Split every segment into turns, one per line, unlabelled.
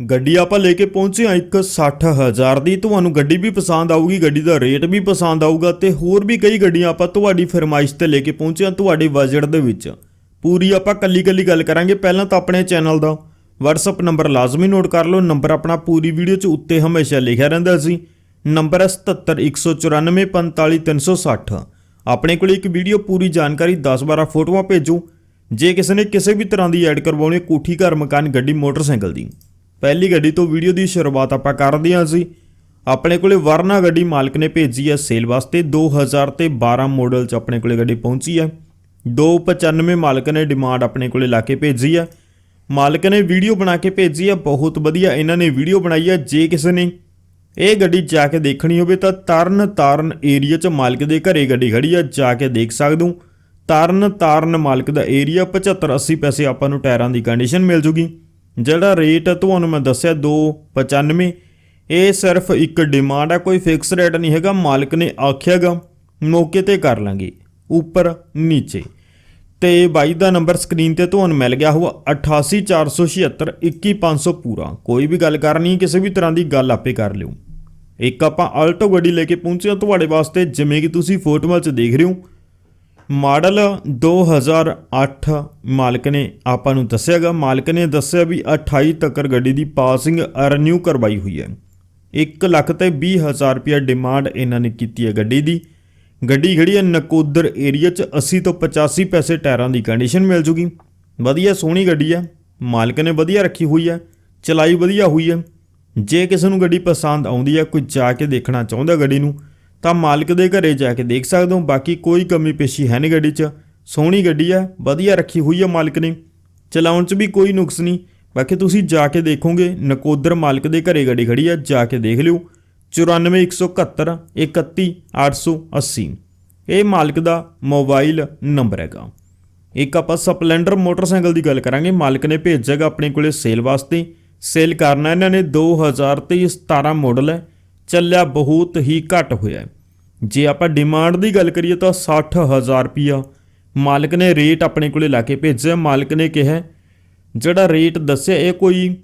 ਗੱਡੀ ਆਪਾਂ ਲੈ ਕੇ ਪਹੁੰਚੇ ਹਾਂ, ਇੱਕ 60000 ਦੀ। ਤੁਹਾਨੂੰ ਗੱਡੀ ਵੀ ਪਸੰਦ ਆਊਗੀ, ਗੱਡੀ ਦਾ ਰੇਟ ਵੀ ਪਸੰਦ ਆਊਗਾ ਤੇ ਹੋਰ ਵੀ ਕਈ ਗੱਡੀਆਂ ਆਪਾਂ ਤੁਹਾਡੀ ਫਰਮਾਇਸ਼ ਤੇ ਲੈ ਕੇ ਪਹੁੰਚੇ ਹਾਂ ਤੁਹਾਡੇ ਬਜਟ ਦੇ ਵਿੱਚ। ਪੂਰੀ ਆਪਾਂ ਕੱਲੀ ਕੱਲੀ ਗੱਲ ਕਰਾਂਗੇ। ਪਹਿਲਾਂ ਤਾਂ ਆਪਣੇ ਚੈਨਲ ਦਾ WhatsApp ਨੰਬਰ ਲਾਜ਼ਮੀ ਨੋਟ ਕਰ ਲਓ। ਨੰਬਰ ਆਪਣਾ ਪੂਰੀ ਵੀਡੀਓ 'ਚ ਉੱਤੇ ਹਮੇਸ਼ਾ ਲਿਖਿਆ ਰਹਿੰਦਾ ਸੀ। ਨੰਬਰ ਹੈ 7714945360 ਆਪਣੇ ਕੋਲ ਇੱਕ ਵੀਡੀਓ ਪੂਰੀ ਜਾਣਕਾਰੀ 10-12 ਫੋਟੋਆਂ ਭੇਜੋ। ਜੇ ਕਿਸੇ ਨੇ ਕਿਸੇ ਵੀ ਤਰ੍ਹਾਂ ਦੀ ਐਡ ਕਰਵਾਉਣੀ ਕੋਠੀ ਘਰ ਮਕਾਨ, ਗੱਡੀ, ਮੋਟਰਸਾਈਕਲ ਦੀ। ਪਹਿਲੀ ਗੱਡੀ ਤੋਂ ਵੀਡੀਓ ਦੀ ਸ਼ੁਰੂਆਤ ਆਪਾਂ ਕਰਦੇ ਹਾਂ ਜੀ ਆਪਣੇ ਕੋਲੇ ਵਰਨਾ ਗੱਡੀ ਮਾਲਕ ਨੇ ਭੇਜੀ ਹੈ ਸੇਲ ਵਾਸਤੇ। 2000 ਤੇ 12 ਮਾਡਲ ਚ ਆਪਣੇ ਕੋਲੇ ਗੱਡੀ ਪਹੁੰਚੀ ਹੈ। 295 ਮਾਲਕ ਨੇ ਡਿਮਾਂਡ ਆਪਣੇ ਕੋਲੇ ਲਾ ਕੇ ਭੇਜੀ ਹੈ। ਮਾਲਕ ਨੇ ਵੀਡੀਓ ਬਣਾ ਕੇ ਭੇਜੀ ਹੈ। ਬਹੁਤ ਵਧੀਆ ਇਹਨਾਂ ਨੇ ਵੀਡੀਓ ਬਣਾਈ ਹੈ। ਜੇ ਕਿਸੇ ਨੇ ਇਹ ਗੱਡੀ ਜਾ ਕੇ ਦੇਖਣੀ ਹੋਵੇ ਤਾਂ ਤਰਨ ਤਾਰਨ ਏਰੀਆ 'ਚ ਮਾਲਕ ਦੇ ਘਰੇ ਗੱਡੀ ਖੜੀ ਆ ਜਾ ਕੇ ਦੇਖ ਸਕਦੇ। ਹੋ ਤਰਨ ਤਾਰਨ ਮਾਲਕ ਦਾ ਏਰੀਆ 75 80 ਪੈਸੇ ਆਪਾਂ ਨੂੰ ਟਾਇਰਾਂ ਦੀ ਕੰਡੀਸ਼ਨ ਮਿਲ ਜੂਗੀ। ਜਿਹੜਾ ਰੇਟ ਤੁਹਾਨੂੰ ਮੈਂ ਦੱਸਿਆ 295 ਇਹ ਸਿਰਫ ਇੱਕ ਡਿਮਾਂਡ ਹੈ, ਕੋਈ ਫਿਕਸ ਰੇਟ ਨਹੀਂ ਹੈਗਾ, ਮਾਲਕ ਨੇ ਆਖਿਆਗਾ, ਮੌਕੇ ਤੇ ਕਰ ਲਾਂਗੇ, ਉੱਪਰ ਨੀਚੇ। ਤੇ ਬਾਈ ਦਾ ਨੰਬਰ ਸਕਰੀਨ ਤੇ ਤੁਹਾਨੂੰ ਮਿਲ ਗਿਆ ਹੋਊ 88476 21500 ਪੂਰਾ। ਕੋਈ ਵੀ ਗੱਲ ਕਰਨੀ, ਕਿਸੇ ਵੀ ਤਰ੍ਹਾਂ ਦੀ ਗੱਲ ਆਪੇ ਕਰ ਲਿਓ। ਇੱਕ ਆਪਾਂ ਆਲਟੋ ਗੱਡੀ ਲੈ ਕੇ ਪਹੁੰਚੇ ਤੁਹਾਡੇ ਵਾਸਤੇ, ਜਿਵੇਂ ਕਿ ਤੁਸੀਂ ਫੋਟੋਆਂ 'ਚ ਦੇਖ ਰਹੇ ਹੋ। ਮਾਡਲ 2008 ਮਾਲਕ ਨੇ ਆਪਾਂ ਨੂੰ ਦੱਸਿਆਗਾ ਮਾਲਕ ਨੇ ਦੱਸਿਆ ਵੀ 28 ਤੱਕ ਗੱਡੀ ਦੀ ਪਾਸਿੰਗ ਰੀਨਿਊ ਕਰਵਾਈ ਹੋਈ ਹੈ। 1 ਲੱਖ ਤੇ 20 ਹਜ਼ਾਰ ਰੁਪਏ ਡਿਮਾਂਡ ਇਹਨਾਂ ਨੇ ਕੀਤੀ ਹੈ ਗੱਡੀ ਦੀ। ਗੱਡੀ ਖੜੀ ਹੈ ਨਕੋਦਰ ਏਰੀਆ 'ਚ 80 ਤੋਂ 85 ਪੈਸੇ ਟਾਇਰਾਂ ਦੀ ਕੰਡੀਸ਼ਨ ਮਿਲ ਜੂਗੀ। ਵਧੀਆ ਸੋਹਣੀ ਗੱਡੀ ਹੈ। ਮਾਲਕ ਨੇ ਵਧੀਆ ਰੱਖੀ ਹੋਈ ਹੈ। ਚਲਾਈ ਵਧੀਆ ਹੋਈ ਹੈ। ਜੇ ਕਿਸੇ ਨੂੰ ਗੱਡੀ ਪਸੰਦ ਆਉਂਦੀ ਹੈ, ਕੋਈ ਜਾ ਕੇ ਦੇਖਣਾ ਚਾਹੁੰਦਾ ਗੱਡੀ ਨੂੰ ਤਾਂ ਮਾਲਕ ਦੇ ਘਰੇ ਜਾ ਕੇ ਦੇਖ ਸਕਦੇ ਹੋ। ਬਾਕੀ ਕੋਈ ਕਮੀ ਪੇਸ਼ੀ ਹੈ ਨਹੀਂ ਗੱਡੀ 'ਚ। ਸੋਹਣੀ ਗੱਡੀ ਹੈ ਵਧੀਆ ਰੱਖੀ ਹੋਈ ਆ ਮਾਲਕ ਨੇ। ਚਲਾਉਣ 'ਚ ਵੀ ਕੋਈ ਨੁਕਸ ਨਹੀਂ। ਬਾਕੀ ਤੁਸੀਂ ਜਾ ਕੇ ਦੇਖੋਗੇ, ਨਕੋਦਰ ਮਾਲਕ ਦੇ ਘਰੇ ਗੱਡੀ ਖੜੀ ਹੈ ਜਾ ਕੇ ਦੇਖ ਲਿਓ। 94171 31880 ਇਹ ਮਾਲਕ ਦਾ ਮੋਬਾਈਲ ਨੰਬਰ ਹੈਗਾ। ਇੱਕ ਆਪਾਂ ਸਪਲੈਂਡਰ ਮੋਟਰਸਾਈਕਲ ਦੀ ਗੱਲ ਕਰਾਂਗੇ। ਮਾਲਕ ਨੇ ਭੇਜਿਆਗਾ ਆਪਣੇ ਕੋਲੇ ਸੇਲ ਵਾਸਤੇ। ਸੇਲ ਕਰਨਾ ਇਹਨਾਂ ਨੇ 2023 17 ਮਾਡਲ ਹੈ। ਚੱਲਿਆ ਬਹੁਤ ਹੀ ਘੱਟ ਹੋਇਆ ਜੇ ਆਪਾਂ ਡਿਮਾਂਡ ਦੀ ਗੱਲ ਕਰੀਏ ਤਾਂ 60000 ਰੁਪਿਆ ਮਾਲਕ ਨੇ ਰੇਟ ਆਪਣੇ ਕੋਲੇ ਲਾ ਕੇ ਭੇਜਿਆ। ਮਾਲਕ ਨੇ ਕਿਹਾ, ਜਿਹੜਾ ਰੇਟ ਦੱਸਿਆ, ਇਹ ਕੋਈ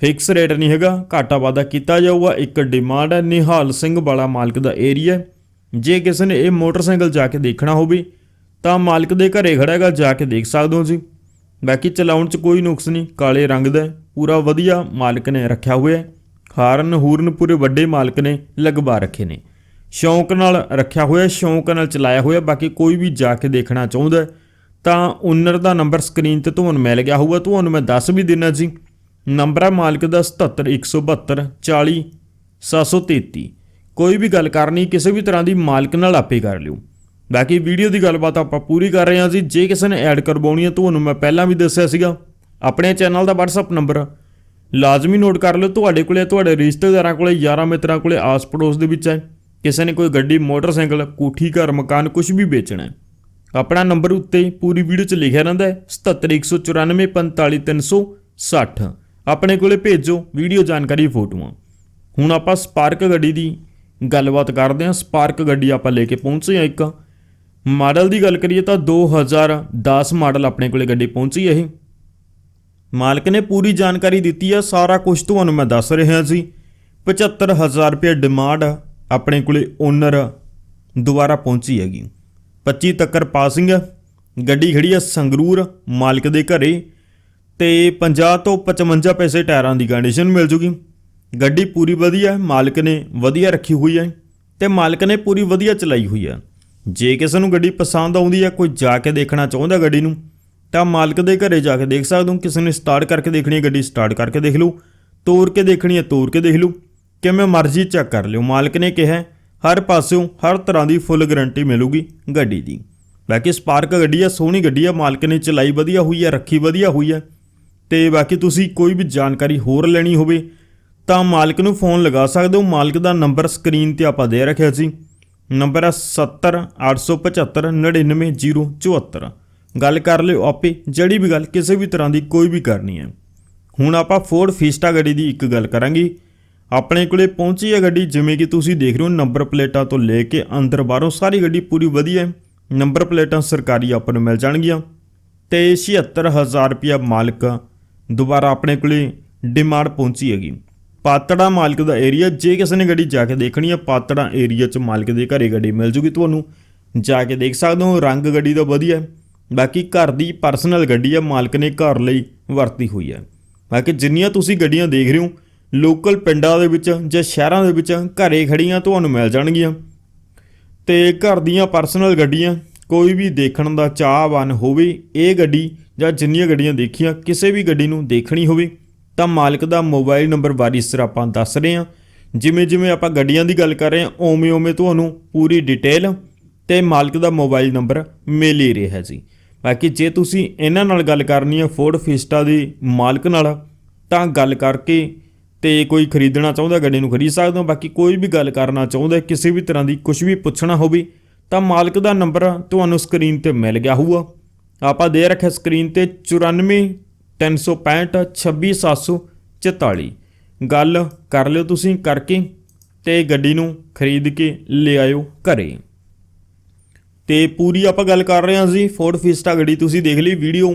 ਫਿਕਸ ਰੇਟ ਨਹੀਂ ਹੈਗਾ। ਘਾਟਾ ਵਾਦਾ ਕੀਤਾ ਜਾਊਗਾ। ਇੱਕ ਡਿਮਾਂਡ ਹੈ, ਨਿਹਾਲ ਸਿੰਘ ਵਾਲਾ ਮਾਲਕ ਦਾ ਏਰੀਆ ਜੇ ਕਿਸੇ ਨੇ ਇਹ ਮੋਟਰਸਾਈਕਲ ਜਾ ਕੇ ਦੇਖਣਾ ਹੋਵੇ, ਤਾਂ ਮਾਲਕ ਦੇ ਘਰੇ ਖੜਾ ਹੈਗਾ, ਜਾ ਕੇ ਦੇਖ ਸਕਦੇ ਹੋ ਜੀ। ਬਾਕੀ ਚਲਾਉਣ 'ਚ ਕੋਈ ਨੁਕਸ ਨਹੀਂ, ਕਾਲੇ ਰੰਗ ਦਾ ਪੂਰਾ ਵਧੀਆ ਮਾਲਕ ਨੇ ਰੱਖਿਆ ਹੋਇਆ ਹੈ। ਹਾਰਨ ਹੂਰਨ ਪੂਰੇ ਵੱਡੇ ਮਾਲਕ ਨੇ ਲਗਵਾ ਰੱਖੇ ਨੇ। ਸ਼ੌਂਕ ਨਾਲ ਰੱਖਿਆ ਹੋਇਆ, ਸ਼ੌਂਕ ਨਾਲ ਚਲਾਇਆ ਹੋਇਆ, ਬਾਕੀ ਕੋਈ ਵੀ ਜਾ ਕੇ ਦੇਖਣਾ ਚਾਹੁੰਦਾ ਤਾਂ ਓਨਰ ਦਾ ਨੰਬਰ ਸਕਰੀਨ ਤੇ ਤੁਹਾਨੂੰ ਮਿਲ ਗਿਆ ਹੋਊਗਾ। ਤੁਹਾਨੂੰ ਮੈਂ ਦੱਸ ਵੀ ਦਿੰਨਾ ਜੀ, ਨੰਬਰ ਹੈ ਮਾਲਕ ਦਾ 77172 40 733 ਕੋਈ ਵੀ ਗੱਲ ਕਰਨੀ, ਕਿਸੇ ਵੀ ਤਰ੍ਹਾਂ ਦੀ ਮਾਲਕ ਨਾਲ ਆਪੇ ਕਰ ਲਿਓ। ਬਾਕੀ ਵੀਡੀਓ ਦੀ ਗੱਲਬਾਤ ਆਪਾਂ ਪੂਰੀ ਕਰ ਰਹੇ ਹਾਂ ਜੀ। ਜੇ ਕਿਸੇ ਨੇ ਐਡ ਕਰਵਾਉਣੀ ਹੈ, ਤੁਹਾਨੂੰ ਮੈਂ ਪਹਿਲਾਂ ਵੀ ਦੱਸਿਆ ਸੀਗਾ। ਆਪਣੇ ਚੈਨਲ ਦਾ WhatsApp ਨੰਬਰ ਲਾਜ਼ਮੀ ਨੋਟ ਕਰ ਲਿਓ, ਤੁਹਾਡੇ ਕੋਲੇ, ਤੁਹਾਡੇ ਰਿਸ਼ਤੇਦਾਰਾਂ ਕੋਲੇ, ਯਾਰਾਂ ਮਿੱਤਰਾਂ ਕੋਲੇ ਆਸ ਪੜੋਸ ਦੇ ਵਿੱਚ ਹੈ। ਕਿਸੇ ਨੇ ਕੋਈ ਗੱਡੀ, ਮੋਟਰਸਾਈਕਲ, ਕੋਠੀ, ਘਰ, ਮਕਾਨ ਕੁਝ ਵੀ ਵੇਚਣਾ ਹੈ। ਆਪਣਾ ਨੰਬਰ ਉੱਤੇ ਪੂਰੀ ਵੀਡੀਓ 'ਚ ਲਿਖਿਆ ਰਹਿੰਦਾ ਹੈ 7714945360 ਆਪਣੇ ਕੋਲੇ ਭੇਜੋ ਵੀਡੀਓ ਜਾਣਕਾਰੀ, ਫੋਟੋਆਂ। ਹੁਣ ਆਪਾਂ ਸਪਾਰਕ ਗੱਡੀ ਦੀ ਗੱਲਬਾਤ ਕਰਦੇ ਹਾਂ। ਸਪਾਰਕ ਗੱਡੀ ਆਪਾਂ ਲੈ ਕੇ ਪਹੁੰਚੇ ਹਾਂ ਇੱਕ। ਮਾਡਲ ਦੀ ਗੱਲ ਕਰੀਏ ਤਾਂ 2010 ਮਾਡਲ ਆਪਣੇ ਕੋਲੇ ਗੱਡੀ ਪਹੁੰਚੀ ਹੈ ਇਹ। ਮਾਲਕ ਨੇ ਪੂਰੀ ਜਾਣਕਾਰੀ ਦਿੱਤੀ ਆ, ਸਾਰਾ ਕੁਝ ਤੁਹਾਨੂੰ ਮੈਂ ਦੱਸ ਰਿਹਾ ਸੀ। 75000 ਰੁਪਏ ਡਿਮਾਂਡ ਆਪਣੇ ਕੋਲੇ ਓਨਰ ਦੁਬਾਰਾ ਪਹੁੰਚੀ ਹੈਗੀ। 25 ਤੱਕਰ ਪਾਸਿੰਗ ਹੈ ਗੱਡੀ ਖੜੀ ਆ ਸੰਗਰੂਰ, ਮਾਲਕ ਦੇ ਘਰੇ, ਤੇ 50 ਤੋਂ 55 ਪੈਸੇ ਟਾਇਰਾਂ ਦੀ ਕੰਡੀਸ਼ਨ ਮਿਲ ਜੂਗੀ। ਗੱਡੀ ਪੂਰੀ ਵਧੀਆ, ਮਾਲਕ ਨੇ ਵਧੀਆ ਰੱਖੀ ਹੋਈ ਹੈ ਤੇ ਮਾਲਕ ਨੇ ਪੂਰੀ ਵਧੀਆ ਚਲਾਈ ਹੋਈ ਹੈ ਜੇ ਕਿਸੇ ਨੂੰ ਗੱਡੀ ਪਸੰਦ ਆਉਂਦੀ ਹੈ ਕੋਈ ਜਾ ਕੇ ਦੇਖਣਾ ਚਾਹੁੰਦਾ ਗੱਡੀ ਨੂੰ ਤਾਂ ਮਾਲਕ ਦੇ ਘਰੇ ਜਾ ਕੇ ਦੇਖ ਸਕਦੇ ਹੋ। ਕਿਸੇ ਨੇ ਸਟਾਰਟ ਕਰਕੇ ਦੇਖਣੀ ਹੈ, ਗੱਡੀ ਸਟਾਰਟ ਕਰਕੇ ਦੇਖ ਲਓ ਤੋੜ ਕੇ ਦੇਖਣੀ ਹੈ ਤੋੜ ਕੇ ਦੇਖ ਲਓ ਕਿਵੇਂ ਮਰਜ਼ੀ ਚੈੱਕ ਕਰ ਲਿਓ। ਮਾਲਕ ਨੇ ਕਿਹਾ, ਹਰ ਪਾਸਿਓਂ ਹਰ ਤਰ੍ਹਾਂ ਦੀ ਫੁੱਲ ਗਾਰੰਟੀ ਮਿਲੂਗੀ ਗੱਡੀ ਦੀ। ਬਾਕੀ ਸਪਾਰਕ ਗੱਡੀ ਆ, ਸੋਹਣੀ ਗੱਡੀ ਆ, ਮਾਲਕ ਨੇ ਚਲਾਈ ਵਧੀਆ ਹੋਈ ਹੈ ਰੱਖੀ ਵਧੀਆ ਹੋਈ ਹੈ ਤੇ ਬਾਕੀ ਤੁਸੀਂ ਕੋਈ ਵੀ ਜਾਣਕਾਰੀ ਹੋਰ ਲੈਣੀ ਹੋਵੇ, ਤਾਂ ਮਾਲਕ ਨੂੰ ਫੋਨ ਲਗਾ ਸਕਦੇ ਹੋ। ਮਾਲਕ ਦਾ ਨੰਬਰ ਸਕਰੀਨ ਤੇ ਆਪਾਂ ਦੇ ਰੱਖਿਆ ਸੀ। ਨੰਬਰ ਹੈ 70875999074 ਗੱਲ ਕਰ ਲਿਓ ਆਪੇ, ਜਿਹੜੀ ਵੀ ਗੱਲ ਕਿਸੇ ਵੀ ਤਰ੍ਹਾਂ ਦੀ ਕੋਈ ਵੀ ਕਰਨੀ ਹੈ। ਹੁਣ ਆਪਾਂ ਫੋਰਡ ਫੀਸਟਾ ਗੱਡੀ ਦੀ ਇੱਕ ਗੱਲ ਕਰਾਂਗੇ। ਆਪਣੇ ਕੋਲੇ ਪਹੁੰਚੀ ਹੈ ਗੱਡੀ, ਜਿਵੇਂ ਕਿ ਤੁਸੀਂ ਦੇਖ ਰਹੇ ਹੋ, ਨੰਬਰ ਪਲੇਟਾਂ ਤੋਂ ਲੈ ਕੇ ਅੰਦਰ ਬਾਹਰੋਂ ਸਾਰੀ ਗੱਡੀ ਪੂਰੀ ਵਧੀਆ ਹੈ। ਨੰਬਰ ਪਲੇਟਾਂ ਸਰਕਾਰੀ ਆਪਾਂ ਨੂੰ ਮਿਲ ਜਾਣਗੀਆਂ। ਤੇ 76000 ਰੁਪਇਆ ਮਾਲਕ ਦੁਬਾਰਾ ਆਪਣੇ ਕੋਲੇ ਡਿਮਾਂਡ ਪਹੁੰਚੀ ਹੈਗੀ। ਪਾਤੜਾ ਮਾਲਕ ਦਾ ਏਰੀਆ ਜੇ ਕਿਸੇ ਨੇ ਗੱਡੀ ਜਾ ਕੇ ਦੇਖਣੀ ਹੈ, ਪਾਤੜਾ ਏਰੀਆ 'ਚ ਮਾਲਕ ਦੇ ਘਰੇ ਗੱਡੀ ਮਿਲ ਜੂਗੀ ਤੁਹਾਨੂੰ। ਜਾ ਕੇ ਦੇਖ ਸਕਦੇ ਹੋ, ਰੰਗ ਗੱਡੀ ਦਾ ਵਧੀਆ ਹੈ। ਬਾਕੀ ਘਰ ਦੀ ਪਰਸਨਲ ਗੱਡੀ ਆ, ਮਾਲਕ ਨੇ ਘਰ ਲਈ ਵਰਤੀ ਹੋਈ ਹੈ ਬਾਕੀ ਜਿੰਨੀਆਂ ਤੁਸੀਂ ਗੱਡੀਆਂ ਦੇਖ ਰਹੇ ਹੋ ਲੋਕਲ ਪਿੰਡਾਂ ਦੇ ਵਿੱਚ ਜਾਂ ਸ਼ਹਿਰਾਂ ਦੇ ਵਿੱਚ ਘਰੇ ਖੜੀਆਂ ਤੁਹਾਨੂੰ ਮਿਲ ਜਾਣਗੀਆਂ। ਤੇ ਘਰ ਦੀਆਂ ਪਰਸਨਲ ਗੱਡੀਆਂ, ਕੋਈ ਵੀ ਦੇਖਣ ਦਾ ਚਾਹਵਾਨ ਹੋਵੇ, ਇਹ ਗੱਡੀ ਜਾਂ ਜਿੰਨੀਆਂ ਗੱਡੀਆਂ ਦੇਖੀਆਂ, ਕਿਸੇ ਵੀ ਗੱਡੀ ਨੂੰ ਦੇਖਣੀ ਹੋਵੇ, ਤਾਂ ਮਾਲਕ ਦਾ ਮੋਬਾਈਲ ਨੰਬਰ ਵਾਰੀ ਸਰ ਆਪਾਂ ਦੱਸ ਰਹੇ ਹਾਂ। ਜਿਵੇਂ ਜਿਵੇਂ ਆਪਾਂ ਗੱਡੀਆਂ ਦੀ ਗੱਲ ਕਰ ਰਹੇ ਹਾਂ ਓਵੇਂ ਓਵੇਂ ਤੁਹਾਨੂੰ ਪੂਰੀ ਡਿਟੇਲ ਤੇ ਮਾਲਕ ਦਾ ਮੋਬਾਈਲ ਨੰਬਰ ਮਿਲ ਹੀ ਰਿਹਾ ਜੀ। ਬਾਕੀ ਜੇ ਤੁਸੀਂ ਇਹਨਾਂ ਨਾਲ ਗੱਲ ਕਰਨੀ ਹੈ ਫੋਰਡ ਫੀਸਟਾ ਦੇ ਮਾਲਕ ਨਾਲ, ਤਾਂ ਗੱਲ ਕਰਕੇ ਤੇ ਕੋਈ ਖਰੀਦਣਾ ਚਾਹੁੰਦਾ ਗੱਡੀ ਨੂੰ ਖਰੀਦ ਸਕਦੇ ਹੋ। ਬਾਕੀ ਕੋਈ ਵੀ ਗੱਲ ਕਰਨਾ ਚਾਹੁੰਦਾ, ਕਿਸੇ ਵੀ ਤਰ੍ਹਾਂ ਦੀ ਕੁਝ ਵੀ ਪੁੱਛਣਾ ਹੋਵੇ, ਤਾਂ ਮਾਲਕ ਦਾ ਨੰਬਰ ਤੁਹਾਨੂੰ ਸਕਰੀਨ ਤੇ ਮਿਲ ਗਿਆ ਹੋਊਗਾ। ਆਪਾਂ ਦੇ ਰੱਖਿਆ ਸਕਰੀਨ ਤੇ 94 365 26744 ਗੱਲ ਕਰ ਲਿਓ ਤੁਸੀਂ ਕਰਕੇ ਤੇ ਗੱਡੀ ਨੂੰ ਖਰੀਦ ਕੇ ਲੈ ਆਇਓ ਘਰੇ। ਤੇ ਪੂਰੀ ਆਪਾਂ ਗੱਲ ਕਰ ਰਹੇ ਹਾਂ ਜੀ ਫੋਰਡ ਫਿਸਟਾ ਗੱਡੀ ਤੁਸੀਂ ਦੇਖ ਲਈ ਵੀਡੀਓ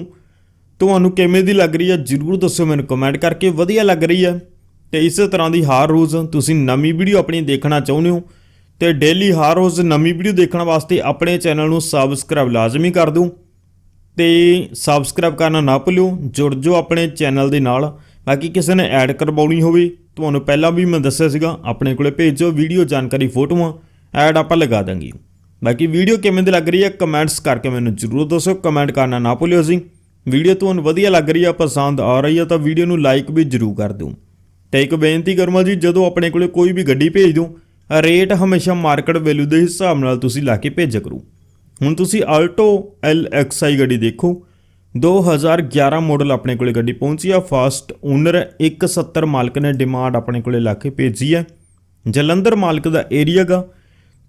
ਤੁਹਾਨੂੰ ਕਿਵੇਂ ਦੀ ਲੱਗ ਰਹੀ ਹੈ ਜਰੂਰ ਦੱਸੋ ਮੈਨੂੰ ਕਮੈਂਟ ਕਰਕੇ, ਵਧੀਆ ਲੱਗ ਰਹੀ ਹੈ ਤੇ ਇਸੇ ਤਰ੍ਹਾਂ ਦੀ ਹਰ ਰੋਜ਼ ਤੁਸੀਂ ਨਵੀਂ ਵੀਡੀਓ ਆਪਣੀ ਦੇਖਣਾ ਚਾਹੁੰਦੇ ਹੋ, ਤੇ ਡੇਲੀ ਹਰ ਰੋਜ਼ ਨਵੀਂ ਵੀਡੀਓ ਦੇਖਣ ਵਾਸਤੇ ਆਪਣੇ ਚੈਨਲ ਨੂੰ ਸਬਸਕ੍ਰਾਈਬ ਲਾਜ਼ਮੀ ਕਰ ਦਿਓ। ਤੇ ਸਬਸਕ੍ਰਾਈਬ ਕਰਨਾ ਨਾ ਭੁੱਲਿਓ, ਜੁੜ ਜਾਓ ਆਪਣੇ ਚੈਨਲ ਦੇ ਨਾਲ ਬਾਕੀ ਕਿਸੇ ਨੇ ਐਡ ਕਰਵਾਉਣੀ ਹੋਵੇ। ਤੁਹਾਨੂੰ ਪਹਿਲਾਂ ਵੀ ਮੈਂ ਦੱਸਿਆ ਸੀਗਾ, ਆਪਣੇ ਕੋਲੇ ਭੇਜੋ ਵੀਡੀਓ ਜਾਣਕਾਰੀ ਫੋਟੋਆਂ ਐਡ ਆਪਾਂ ਲਗਾ ਦਾਂਗੇ। ਬਾਕੀ ਵੀਡੀਓ ਕਿਵੇਂ ਦੀ ਲੱਗ ਰਹੀ ਹੈ, ਕਮੈਂਟਸ ਕਰਕੇ ਮੈਨੂੰ ਜਰੂਰ ਦੱਸੋ, ਕਮੈਂਟ ਕਰਨਾ ਨਾ ਭੁੱਲਿਓ ਜੀ। ਵੀਡੀਓ ਤੁਹਾਨੂੰ ਵਧੀਆ ਲੱਗ ਰਹੀ ਹੈ, ਪਸੰਦ ਆ ਰਹੀ ਹੈ, ਤਾਂ ਵੀਡੀਓ ਨੂੰ ਲਾਈਕ ਵੀ ਜਰੂਰ ਕਰ ਦਿਓ। ਤੇ ਇੱਕ ਬੇਨਤੀ ਕਰੂੰਗਾ ਜੀ, ਜਦੋਂ ਆਪਣੇ ਕੋਲੇ ਕੋਈ ਵੀ ਗੱਡੀ ਭੇਜ ਦਿਓ, ਰੇਟ ਹਮੇਸ਼ਾ ਮਾਰਕੀਟ ਵੈਲਿਊ ਦੇ ਹਿਸਾਬ ਨਾਲ ਤੁਸੀਂ ਲਾ ਕੇ ਭੇਜਿਆ ਕਰੋ। ਹੁਣ ਤੁਸੀਂ ਆਲਟੋ LXI ਗੱਡੀ ਦੇਖੋ 2011 ਮਾਡਲ ਆਪਣੇ ਕੋਲੇ ਗੱਡੀ ਪਹੁੰਚੀ ਆ, ਫਾਸਟ ਓਨਰ 170 ਮਾਲਕ ਨੇ ਡਿਮਾਂਡ ਆਪਣੇ ਕੋਲੇ ਲਾ ਕੇ ਭੇਜੀ ਹੈ ਜਲੰਧਰ ਮਾਲਕ ਦਾ ਏਰੀਆ ਗਾ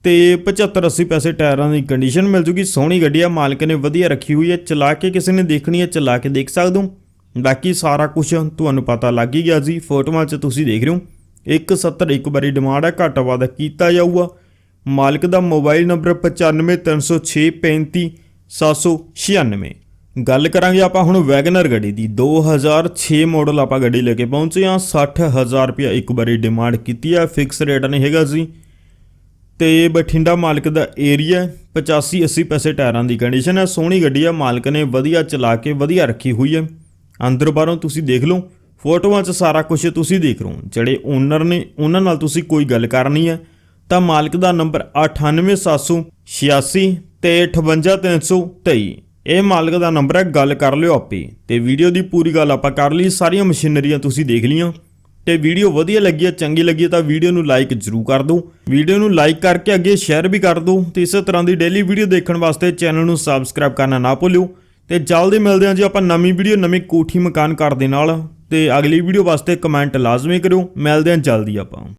ਤੇ 75 80 ਪੈਸੇ ਟਾਇਰਾਂ ਦੀ ਕੰਡੀਸ਼ਨ ਮਿਲ ਜੂਗੀ। ਸੋਹਣੀ ਗੱਡੀ ਆ, ਮਾਲਕ ਨੇ ਵਧੀਆ ਰੱਖੀ ਹੋਈ ਹੈ। ਚਲਾ ਕੇ ਕਿਸੇ ਨੇ ਦੇਖਣੀ ਹੈ, ਚਲਾ ਕੇ ਦੇਖ ਸਕਦੇ ਹੋ। ਬਾਕੀ ਸਾਰਾ ਕੁਝ ਤੁਹਾਨੂੰ ਪਤਾ ਲੱਗ ਹੀ ਗਿਆ ਜੀ। ਫੋਟੋਆਂ 'ਚ ਤੁਸੀਂ ਦੇਖ ਰਹੇ ਹੋ। 170 ਇੱਕ ਵਾਰੀ ਡਿਮਾਂਡ ਹੈ ਘੱਟ ਵਾਦਾ ਕੀਤਾ ਜਾਊਗਾ। ਮਾਲਕ ਦਾ ਮੋਬਾਈਲ ਨੰਬਰ 9530635796 ਗੱਲ ਕਰਾਂਗੇ ਆਪਾਂ ਹੁਣ ਵੈਗਨਰ ਗੱਡੀ ਦੀ। 2006 ਮਾਡਲ ਆਪਾਂ ਗੱਡੀ ਲੈ ਕੇ ਪਹੁੰਚੇ ਹਾਂ। 60000 ਰੁਪਇਆ ਇੱਕ ਵਾਰੀ ਡਿਮਾਂਡ ਕੀਤੀ ਆ। ਫਿਕਸ ਰੇਟ ਨਹੀਂ ਹੈਗਾ ਜੀ। ਤੇ ਬਠਿੰਡਾ ਮਾਲਕ ਦਾ ਏਰੀਆ 85 80 ਪੈਸੇ ਟਾਇਰਾਂ ਦੀ ਕੰਡੀਸ਼ਨ ਹੈ। ਸੋਹਣੀ ਗੱਡੀ ਆ। ਮਾਲਕ ਨੇ ਵਧੀਆ ਚਲਾ ਕੇ ਵਧੀਆ ਰੱਖੀ ਹੋਈ ਹੈ। ਅੰਦਰ ਬਾਹਰੋਂ ਤੁਸੀਂ ਦੇਖ ਲਓ। ਫੋਟੋਆਂ 'ਚ ਸਾਰਾ ਕੁਝ ਤੁਸੀਂ ਦੇਖ ਰਹੇ ਹੋ ਜਿਹੜੇ ਓਨਰ ਨੇ, ਉਹਨਾਂ ਨਾਲ ਤੁਸੀਂ ਕੋਈ ਗੱਲ ਕਰਨੀ ਹੈ। ਤਾਂ ਮਾਲਕ ਦਾ ਨੰਬਰ 98786 ਤੇ 58323 ਇਹ ਮਾਲਕ ਦਾ ਨੰਬਰ ਹੈ। ਗੱਲ ਕਰ ਲਿਓ ਆਪੇ। ਤੇ ਵੀਡੀਓ ਦੀ ਪੂਰੀ ਗੱਲ ਆਪਾਂ ਕਰ ਲਈ। ਸਾਰੀਆਂ ਮਸ਼ੀਨਰੀਆਂ ਤੁਸੀਂ ਦੇਖ ਲਈਆਂ। ਤੇ ਵੀਡੀਓ ਵਧੀਆ ਲੱਗੀ ਹੈ ਚੰਗੀ ਲੱਗੀ ਹੈ ਤਾਂ ਵੀਡੀਓ ਨੂੰ ਲਾਈਕ ਜ਼ਰੂਰ ਕਰ ਦਿਓ। ਵੀਡੀਓ ਨੂੰ ਲਾਈਕ ਕਰਕੇ ਅੱਗੇ ਸ਼ੇਅਰ ਵੀ ਕਰ ਦਿਓ ਤੇ ਇਸੇ ਤਰ੍ਹਾਂ ਦੀ ਡੇਲੀ ਵੀਡੀਓ ਦੇਖਣ ਵਾਸਤੇ ਚੈਨਲ ਨੂੰ ਸਬਸਕ੍ਰਾਈਬ ਕਰਨਾ ਨਾ ਭੁੱਲਿਓ। ਤੇ ਜਲਦੀ ਮਿਲਦੇ ਹਾਂ ਜੀ ਆਪਾਂ ਨਵੀਂ ਵੀਡੀਓ ਨਵੀਂ ਕੋਠੀ ਮਕਾਨ ਘਰ ਦੇ ਨਾਲ। ਤੇ ਅਗਲੀ ਵੀਡੀਓ ਵਾਸਤੇ ਕਮੈਂਟ ਲਾਜ਼ਮੀ ਕਰਿਓ। ਮਿਲਦੇ ਹਾਂ ਜਲਦੀ ਆਪਾਂ।